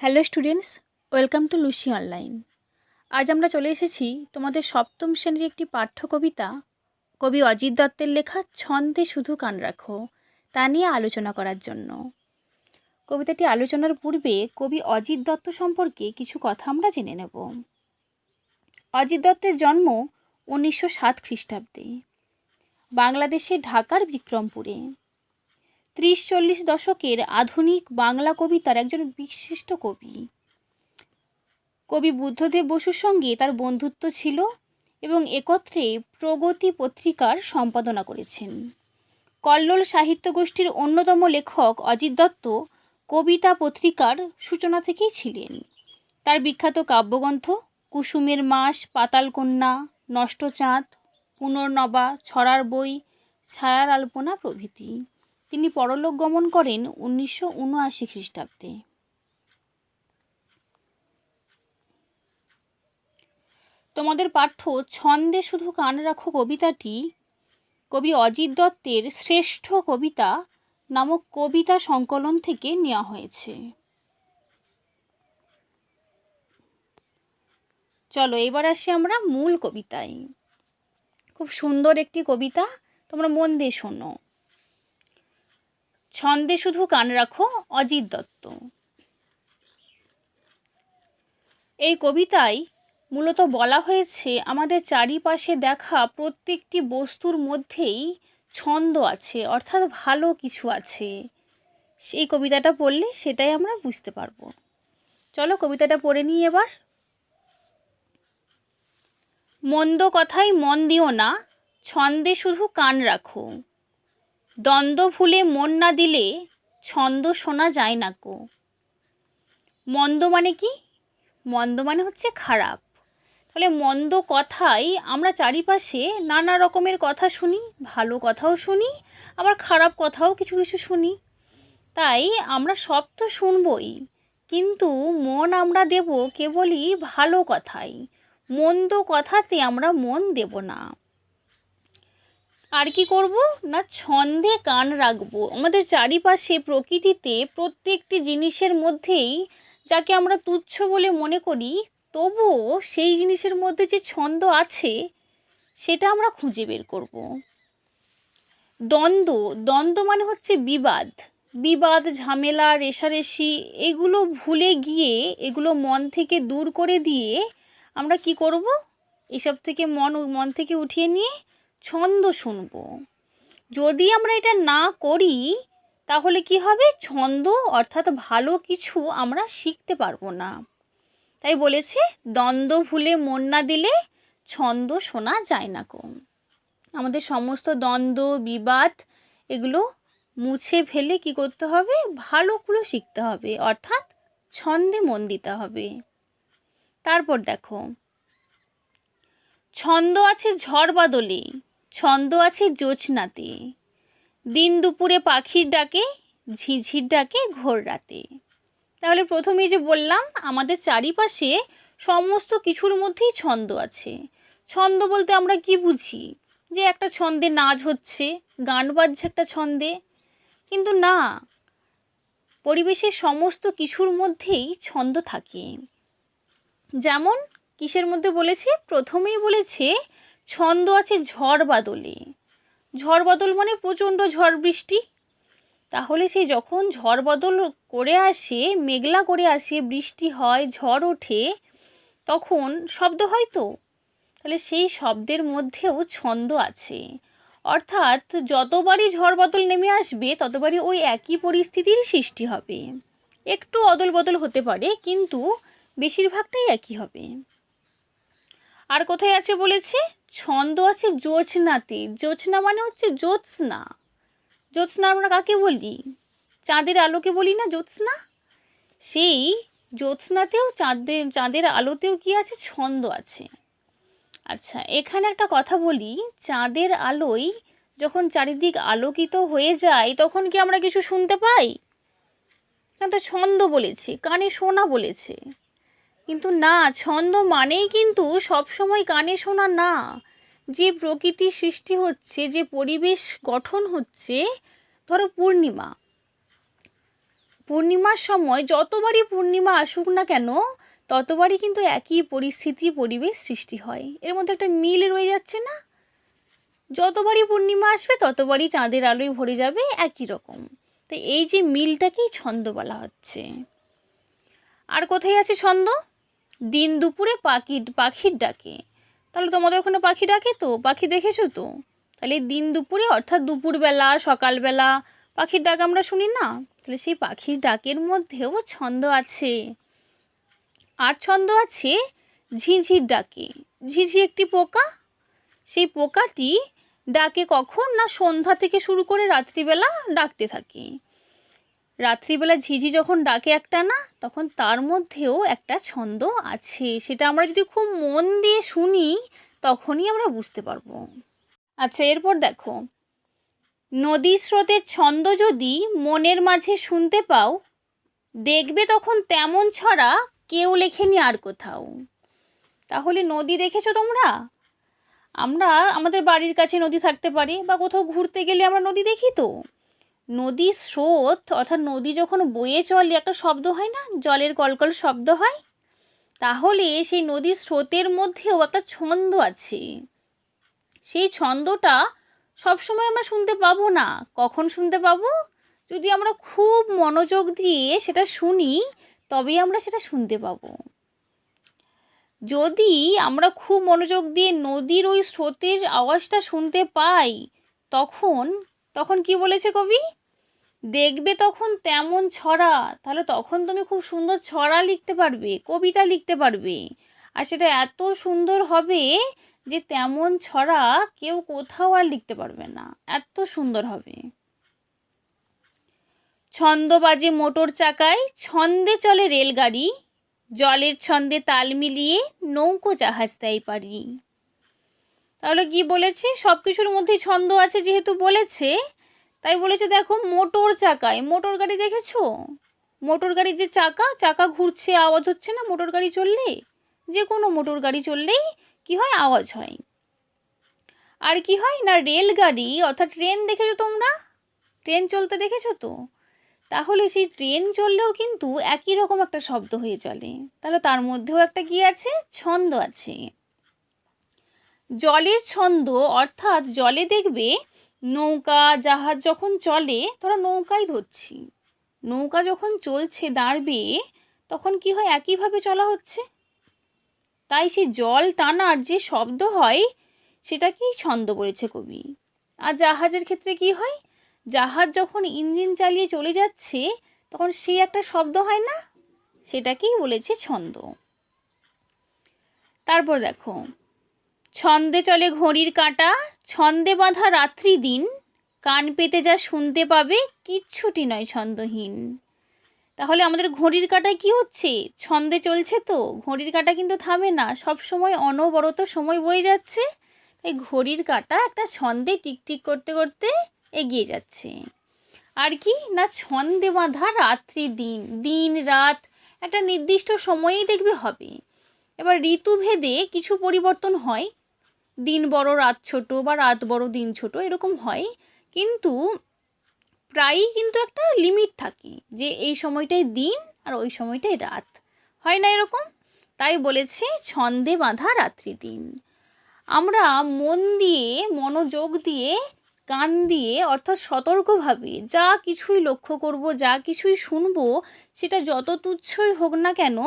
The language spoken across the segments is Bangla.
Hello students, welcome to Lucy online. আজ আমরা চলে এসেছি তোমাদের সপ্তম শ্রেণির একটি পাঠ্য কবিতা কবি অজিত দত্তের লেখা ছন্দে শুধু কান রাখো, তা নিয়ে আলোচনা করার জন্য। কবিতাটি আলোচনার পূর্বে কবি অজিত দত্ত সম্পর্কে কিছু কথা আমরা জেনে নেব। অজিত দত্তের জন্ম উনিশশো সাত খ্রিস্টাব্দে, বাংলাদেশের ঢাকার বিক্রমপুরে। ত্রিশ চল্লিশ দশকের আধুনিক বাংলা কবিতার একজন বিশিষ্ট কবি। কবি বুদ্ধদেব বসুর সঙ্গে তার বন্ধুত্ব ছিল এবং একত্রে প্রগতি পত্রিকার সম্পাদনা করেছেন। কল্লোল সাহিত্য গোষ্ঠীর অন্যতম লেখক অজিত দত্ত কবিতা পত্রিকার সূচনা থেকেই ছিলেন। তার বিখ্যাত কাব্যগ্রন্থ কুসুমের মাস পাতালকন্যা নষ্টচাঁদ পুনর্নবা, ছড়ার বই, ছায়ার আলপনা প্রভৃতি। তিনি পরলোক গমন করেন উনিশশো উনআশি খ্রিস্টাব্দে। তোমাদের পাঠ্য ছন্দে শুধু কান রাখো কবিতাটি, কবি অজিত দত্তের শ্রেষ্ঠ কবিতা নামক কবিতা সংকলন থেকে নেওয়া হয়েছে। চলো এবার আসি আমরা মূল কবিতায়। খুব সুন্দর একটি কবিতা, তোমরা মন দিয়ে শোনো। ছন্দে শুধু কান রাখো, অজিত দত্ত। এই কবিতায় মূলত বলা হয়েছে, আমাদের চারিপাশে দেখা প্রত্যেকটি বস্তুর মধ্যেই ছন্দ আছে, অর্থাৎ ভালো কিছু আছে। সেই কবিতাটা পড়লে সেটাই আমরা বুঝতে পারব। চলো কবিতাটা পড়ে নিই এবার। মন্দ কথাই মন দিও না, ছন্দে শুধু কান রাখো। দ্বন্দ্ব ভুলে মন না দিলে ছন্দ শোনা যায় না কো। মন্দ মানে কি? মন্দ মানে হচ্ছে খারাপ। তাহলে মন্দ কথাই আমরা চারিপাশে নানা রকমের কথা শুনি, ভালো কথাও শুনি, আবার খারাপ কথাও কিছু কিছু শুনি। তাই আমরা সব তো শুনবই, কিন্তু মন আমরা দেব কেবলই ভালো কথাই। মন্দ কথাতে আমরা মন দেব না। আর কি করব? না, ছন্দে কান রাখব। আমাদের চারিপাশে প্রকৃতিতে প্রত্যেকটি জিনিসের মধ্যেই যাকে আমরা তুচ্ছ বলে মনে করি, তবুও সেই জিনিসের মধ্যে যে ছন্দ আছে, সেটা আমরা খুঁজে বের করব। দ্বন্দ্ব দ্বন্দ্ব মানে হচ্ছে বিবাদ। বিবাদ, ঝামেলা, রেশারেশি, এগুলো ভুলে গিয়ে, এগুলো মন থেকে দূর করে দিয়ে আমরা কি করব? এসব থেকে মন মন থেকে উঠিয়ে নিয়ে ছন্দ শুনব। যদি আমরা এটা না করি, তাহলে কি হবে? ছন্দ অর্থাৎ ভালো কিছু আমরা শিখতে পারব না। তাই বলেছে, দ্বন্দ্ব ভুলে মন না দিলে ছন্দ শোনা যায় না কম আমাদের সমস্ত দ্বন্দ্ব, বিবাদ এগুলো মুছে ফেলে কি করতে হবে? ভালোগুলো শিখতে হবে। অর্থাৎ ছন্দে মন দিতে হবে। তারপর দেখো, ছন্দ আছে ঝড় বাদলে। ছন্দ আছে জোছনাতে। দিন দুপুরে পাখির ডাকে, ঝিঝির ডাকে ঘোর রাতে। তাহলে প্রথমেই যে বললাম, আমাদের চারিপাশে সমস্ত কিছুর মধ্যেই ছন্দ আছে। ছন্দ বলতে আমরা কি বুঝি? যে একটা ছন্দে নাচ হচ্ছে, গান বাজছে একটা ছন্দে। কিন্তু না, পরিবেশের সমস্ত কিছুর মধ্যেই ছন্দ থাকে। যেমন কিসের মধ্যে বলেছে? প্রথমেই বলেছে ছন্দ আছে ঝড় বাদলে। ঝড় বাদল মানে প্রচণ্ড ঝড় বৃষ্টি। তাহলে সে যখন ঝড় বদল করে আসে, মেঘলা করে আসে, বৃষ্টি হয়, ঝড় ওঠে, তখন শব্দ হয় তো? তাহলে সেই শব্দের মধ্যেও ছন্দ আছে। অর্থাৎ যতবারই ঝড় বদল নেমে আসবে, ততবারই ওই একই পরিস্থিতির সৃষ্টি হবে। একটু অদল বদল হতে পারে, কিন্তু বেশিরভাগটাই একই হবে। আর কোথায় আছে বলেছে? ছন্দ আছে জোছনাতে জোছনা মানে হচ্ছে জ্যোৎস্না। জ্যোৎস্না আমরা কাকে বলি? চাঁদের আলোকে বলি না জ্যোৎস্না? সেই জ্যোৎস্নাতেও চাঁদের চাঁদের আলোতেও কি আছে? ছন্দ আছে। আচ্ছা এখানে একটা কথা বলি, চাঁদের আলোয় যখন চারিদিক আলোকিত হয়ে যায়, তখন কি আমরা কিছু শুনতে পাই? না তো ছন্দ বলেছে, কানে শোনা বলেছে। কিন্তু না, ছন্দ মানেই কিন্তু সবসময় কানে শোনা না। যে প্রকৃতি সৃষ্টি হচ্ছে, যে পরিবেশ গঠন হচ্ছে, ধরো পূর্ণিমা। পূর্ণিমার সময় যতবারই পূর্ণিমা আসুক না কেন, ততবারই কিন্তু একই পরিস্থিতি, পরিবেশ সৃষ্টি হয়। এর মধ্যে একটা মিল রয়ে যাচ্ছে না? যতবারই পূর্ণিমা আসবে, ততবারই চাঁদের আলোয় ভরে যাবে একই রকম। তো এই যে মিলটাকেই ছন্দ বলা হচ্ছে। আর কোথায় আছে ছন্দ? দিন দুপুরে পাখি পাখির ডাকে। তাহলে তোমাদের ওখানে পাখি ডাকে তো? পাখি দেখেছ তো? তাহলে দিন দুপুরে, অর্থাৎ দুপুরবেলা, সকালবেলা পাখির ডাক আমরা শুনি না? তাহলে সেই পাখির ডাকের মধ্যেও ছন্দ আছে। আর ছন্দ আছে ঝিঝির ডাকে। ঝিঝি একটি পোকা। সেই পোকাটি ডাকে কখন? না সন্ধ্যা থেকে শুরু করে রাত্রিবেলা ডাকতে থাকে। রাত্রিবেলা ঝিঝি যখন ডাকে একটা না, তখন তার মধ্যেও একটা ছন্দ আছে। সেটা আমরা যদি খুব মন দিয়ে শুনি, তখনই আমরা বুঝতে পারব। আচ্ছা এরপর দেখো। নদী স্রোতের ছন্দ যদি মনের মাঝে শুনতে পাও, দেখবে তখন তেমন ছড়া কেউ লেখেনি আর কোথাও। তাহলে নদী দেখেছ তোমরা? আমরা আমাদের বাড়ির কাছে নদী থাকতে পারে, বা কোথাও ঘুরতে গেলে আমরা নদী দেখি তো। নদীর স্রোত, অর্থাৎ নদী যখন বয়ে চলে, একটা শব্দ হয় না? জলের কলকল শব্দ হয়? তাহলে সেই নদীর স্রোতের মধ্যেও একটা ছন্দ আছে। সেই ছন্দটা সবসময় আমরা শুনতে পাবো না। কখন শুনতে পাবো? যদি আমরা খুব মনোযোগ দিয়ে সেটা শুনি, তবেই আমরা সেটা শুনতে পাবো। যদি আমরা খুব মনোযোগ দিয়ে নদীর ওই স্রোতের আওয়াজটা শুনতে পাই, তখন তখন কি বলেছে কবি? দেখবে তখন তেমন ছড়া, তাহলে তখন তুমি খুব সুন্দর ছড়া লিখতে পারবে, কবিতা লিখতে পারবে। আর সেটা এত সুন্দর হবে যে তেমন ছড়া কেউ কোথাও আর লিখতে পারবে না, এত সুন্দর হবে। ছন্দ বাজে মোটর চাকায়, ছন্দে চলে রেলগাড়ি, জলের ছন্দে তাল মিলিয়ে নৌকো জাহাজ দেয় পারি তাহলে কি বলেছে? সব কিছুর মধ্যেই ছন্দ আছে যেহেতু বলেছে, তাই বলেছে দেখো মোটর চাকায়। মোটর গাড়ি দেখেছ? মোটর গাড়ির যে চাকা চাকা ঘুরছে, আওয়াজ হচ্ছে না? মোটর গাড়ি চললে? যে কোনো মোটর গাড়ি চললেই কি হয়? আওয়াজ হয়। আর কি হয়? না, রেলগাড়ি, অর্থাৎ ট্রেন দেখেছ তোমরা? ট্রেন চলতে দেখেছ তো? তাহলে সেই ট্রেন চললেও কিন্তু একই রকম একটা শব্দ হয়ে চলে। তাহলে তার মধ্যেও একটা কি আছে? ছন্দ আছে। জলের ছন্দ, অর্থাৎ জলে দেখবে নৌকা, জাহাজ যখন চলে, ধরো নৌকাই ধরছি। নৌকা যখন চলছে, দাঁড়বে, তখন কি হয়? একইভাবে চলা হচ্ছে। তাই সে জল টানার যে শব্দ হয়, সেটাকেই ছন্দ বলেছে কবি। আর জাহাজের ক্ষেত্রে কি হয়? জাহাজ যখন ইঞ্জিন চালিয়ে চলে যাচ্ছে, তখন সেই একটা শব্দ হয় না? সেটাকেই বলেছে ছন্দ। তারপর দেখো ছন্দে চলে ঘড়ির কাঁটা, ছন্দে বাঁধা রাত্রি দিন, কান পেতে যা শুনতে পাবে কিচ্ছুটি নয় ছন্দহীন। তাহলে আমাদের ঘড়ির কাঁটায় কি হচ্ছে? ছন্দে চলছে তো, ঘড়ির কাঁটা কিন্তু থামে না, সব সময় অনবরত সময় বয়ে যাচ্ছে, তাই ঘড়ির কাঁটা একটা ছন্দে টিকটিক করতে করতে এগিয়ে যাচ্ছে। আর কি? না ছন্দে বাঁধা রাত্রি দিন দিন, রাত, একটা নির্দিষ্ট সময়েই দেখবে হবে। এবার ঋতুভেদে কিছু পরিবর্তন হয় দিন বড়, রাত ছোট বা রাত বড়, দিন ছোট এরকম হয়। কিন্তু প্রায়ই কিন্তু একটা লিমিট থাকে যে এই সময়টাই দিন আর ওই সময়টাই রাত। হয় না এরকম? তাই বলেছে ছন্দে বাঁধা রাত্রি দিন। আমরা মন দিয়ে, মনোযোগ দিয়ে, কান দিয়ে অর্থাৎ সতর্কভাবে যা কিছুই লক্ষ্য করব, যা কিছুই শুনব, সেটা যত তুচ্ছই হোক না কেন,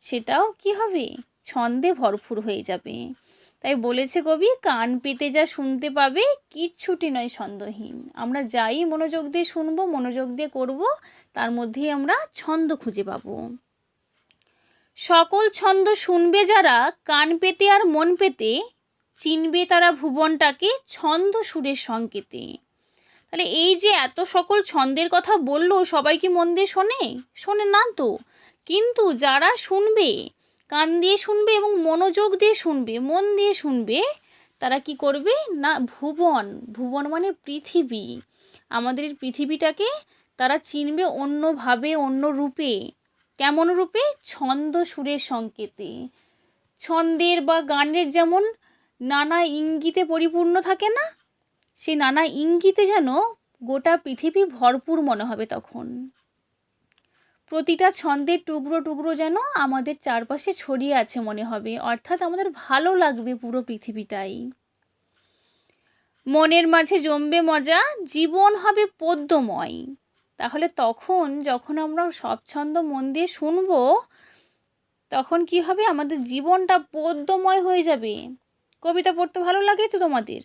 সেটাও কি হবে? ছন্দে ভরপুর হয়ে যাবে। তাই বলেছে কবি, কান পেতে যা শুনতে পাবে কিচ্ছুটি নয় ছন্দহীন। আমরা যাই মনোযোগ দিয়ে শুনব, মনোযোগ দিয়ে করব, তার মধ্যেই আমরা ছন্দ খুঁজে পাবো। সকল ছন্দ শুনবে যারা, কান পেতে আর মন পেতে, চিনবে তারা ভুবনটাকে ছন্দ সুরের সংকেতে। তাহলে এই যে এত সকল ছন্দের কথা বলল, সবাই কি মন দিয়ে শোনে? শোনে না তো। কিন্তু যারা শুনবে কান দিয়ে শুনবে এবং মনোযোগ দিয়ে শুনবে, মন দিয়ে শুনবে, তারা কি করবে? না, ভুবন ভুবন মানে পৃথিবী। আমাদের পৃথিবীটাকে তারা চিনবে অন্যভাবে, অন্য রূপে। কেমন রূপে? ছন্দ সুরের সংকেতে। ছন্দের বা গানের যেমন নানা ইঙ্গিতে পরিপূর্ণ থাকে না, সেই নানা ইঙ্গিতে যেন গোটা পৃথিবী ভরপুর মনে হবে তখন। প্রতিটা ছন্দের টুকরো টুকরো যেন আমাদের চারপাশে ছড়িয়ে আছে মনে হবে। অর্থাৎ আমাদের ভালো লাগবে পুরো পৃথিবীটাই। মনের মাঝে জমবে মজা, জীবন হবে পদ্যময় তাহলে তখন যখন আমরা সব ছন্দ মন দিয়ে শুনব, তখন কি হবে? আমাদের জীবনটা পদ্যময় হয়ে যাবে। কবিতা পড়তে ভালো লাগে তো তোমাদের?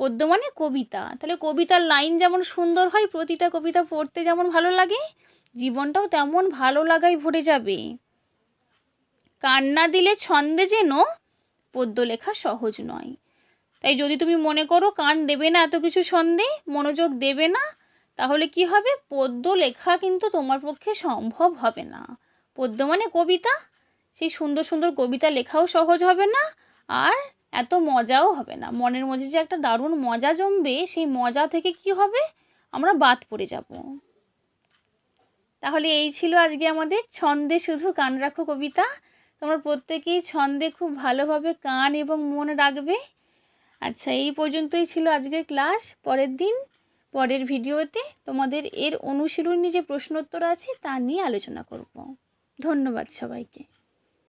পদ্য মানে কবিতা। তাহলে কবিতার লাইন যেমন সুন্দর হয়, প্রতিটা কবিতা পড়তে যেমন ভালো লাগে জীবনটাও তেমন ভালো লাগাই ভরে যাবে। কান্না দিলে ছন্দে যেন পদ্য লেখা সহজ নয়। তাই যদি তুমি মনে করো কান দেবে না এত কিছু ছন্দে, মনোযোগ দেবে না, তাহলে কি হবে? পদ্য লেখা কিন্তু তোমার পক্ষে সম্ভব হবে না। পদ্য মানে কবিতা। সেই সুন্দর সুন্দর কবিতা লেখাও সহজ হবে না আর এত মজাও হবে না। মনের মধ্যে যে একটা দারুণ মজা জমবে, সেই মজা থেকে কি হবে? আমরা বাদ পড়ে যাব। তাহলে এই ছিল আজকে আমাদের ছন্দে শুধু কান রাখো কবিতা। তোমরা প্রত্যেকেই ছন্দে খুব ভালোভাবে কান এবং মন রাখবে। আচ্ছা এই পর্যন্তই ছিল আজকের ক্লাস। পরের দিন, পরের ভিডিওতে তোমাদের এর অনুশীলনী যে প্রশ্নোত্তর আছে তা নিয়ে আলোচনা করব। ধন্যবাদ সবাইকে।